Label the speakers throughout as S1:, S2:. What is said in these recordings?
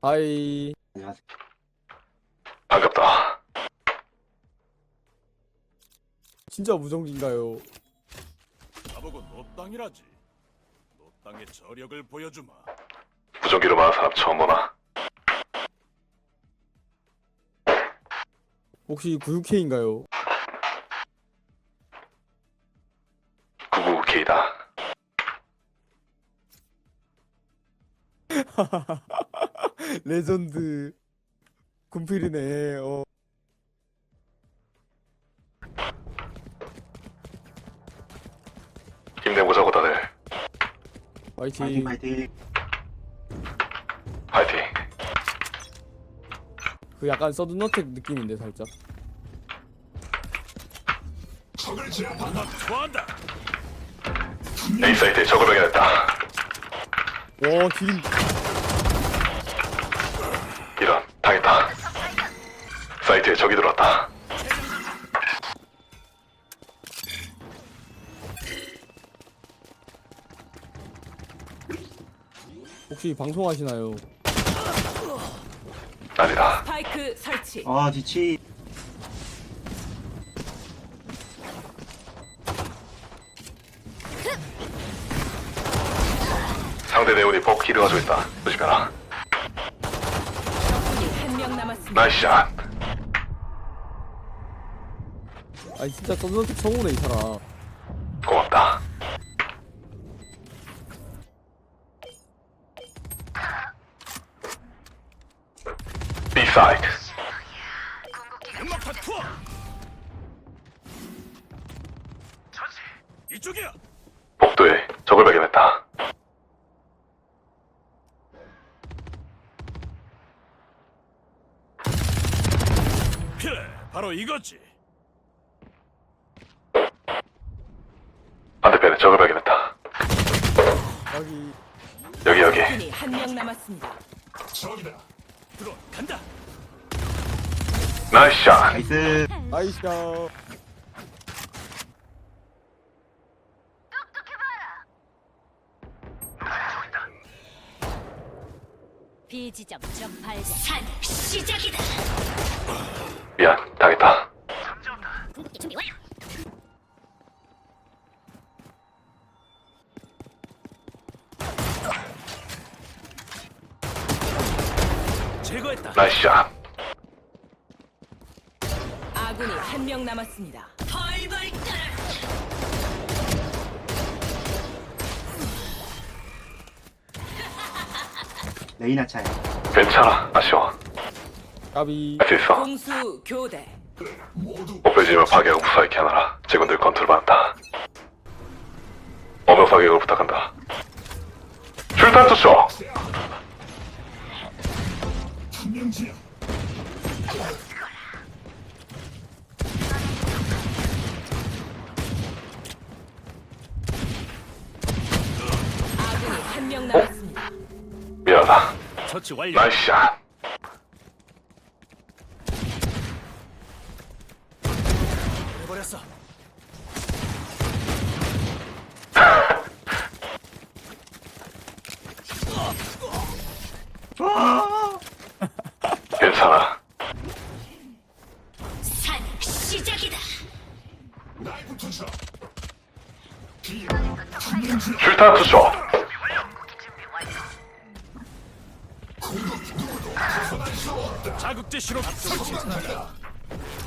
S1: 아이
S2: 안녕하세요.
S3: 반갑다.
S1: 진짜 무정기인가요?
S4: 나보고 노땅이라지. 노땅의 저력을 보여주마.
S3: 무전기로 말하는 사람 처음 보나?
S1: 혹시 96K인가요?
S3: 99K다.
S1: 레전드 군필이네 어.
S3: 힘내보자고 다들.
S1: 화이팅
S2: 파이팅 파이팅.
S3: 파이팅.
S1: 그 약간 서든어택 느낌인데 살짝.
S3: A 사이트에 적을 발견했다.
S1: 와
S3: 이런, 당했다. 사이트에 적이 들어왔다.
S1: 혹시 방송하시나요?
S3: 아니다.
S5: 스파이크 설치.
S2: 아 뒤치.
S3: 상대 네온이 버키를 가지고 있다. 조심해라. 나이스 샷.
S1: 아니 진짜 서든어택 성우네 이 사람
S3: 고맙다. B 사이트.
S4: 연막탄 투어. 이쪽이야.
S3: 복도에 적을 발견했다.
S4: 그래, 바로 이거지.
S3: 반대편에 적을 발견했다.
S1: 여기
S3: 여기 여기.
S5: 적군이 한 명 남았습니다.
S4: 저기다. 들어 간다.
S3: 나이스 샷.
S2: 나이스.
S1: 아이샤
S6: 비지점 적 발견. 산 시작이다.
S3: 미안, 당했다.
S6: 궁극기 준비 완료.
S4: 제거했다.
S3: 나이스 샷.
S5: 아군이 한 명 남았습니다.
S6: 펄벌 떨어.
S2: 레이나 차야.
S3: 괜찮아, 아쉬워.
S1: 까비
S3: 할 수 있어.
S5: 공수 교대.
S3: 목표지점을 파괴하고 무사히 하느라 직원들 컨트롤 받는다. 어명 사격을 부탁한다. 출탄 투쇼!
S5: 아군이 한 명 남았습니다.
S4: 처치 완료.
S3: 나이스 샷.
S4: 해버렸어.
S3: 괜찮아.
S6: 산 시작이다.
S3: 출탄 투쇼!
S4: 자극제 신호 앞쪽으로 진출한다.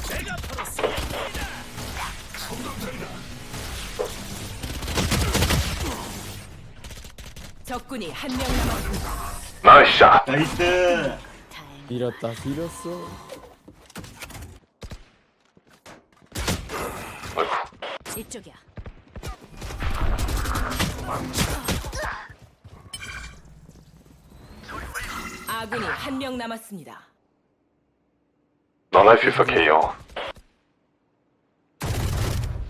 S4: 제가 털었어.
S5: 적군이 한 명 남았습니다.
S3: 나이스 샷!
S2: 나이스.
S1: 밀었다 밀었어.
S6: 이쪽이야.
S5: 아군이 한 명 남았습니다.
S3: 넌 할 수 있어, 케이오.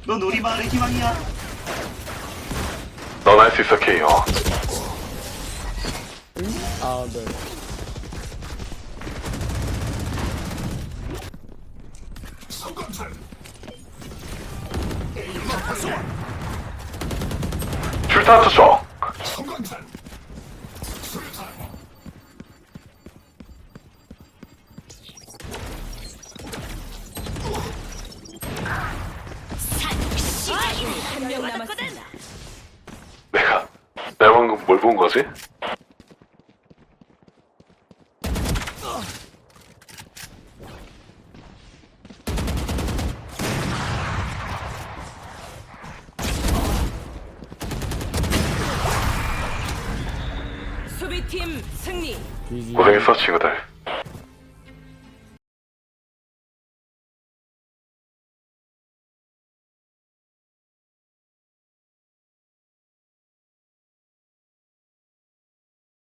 S2: 넌 우리 마을의 희망이야.
S3: 넌 할 수 있어, 케이오.
S1: 아네
S3: 출탄 투쇼!
S5: 명 남았습니다.
S3: 내가 내가 방금 뭘 본 거지?
S5: 수비팀 승리.
S3: 고생했어 친구들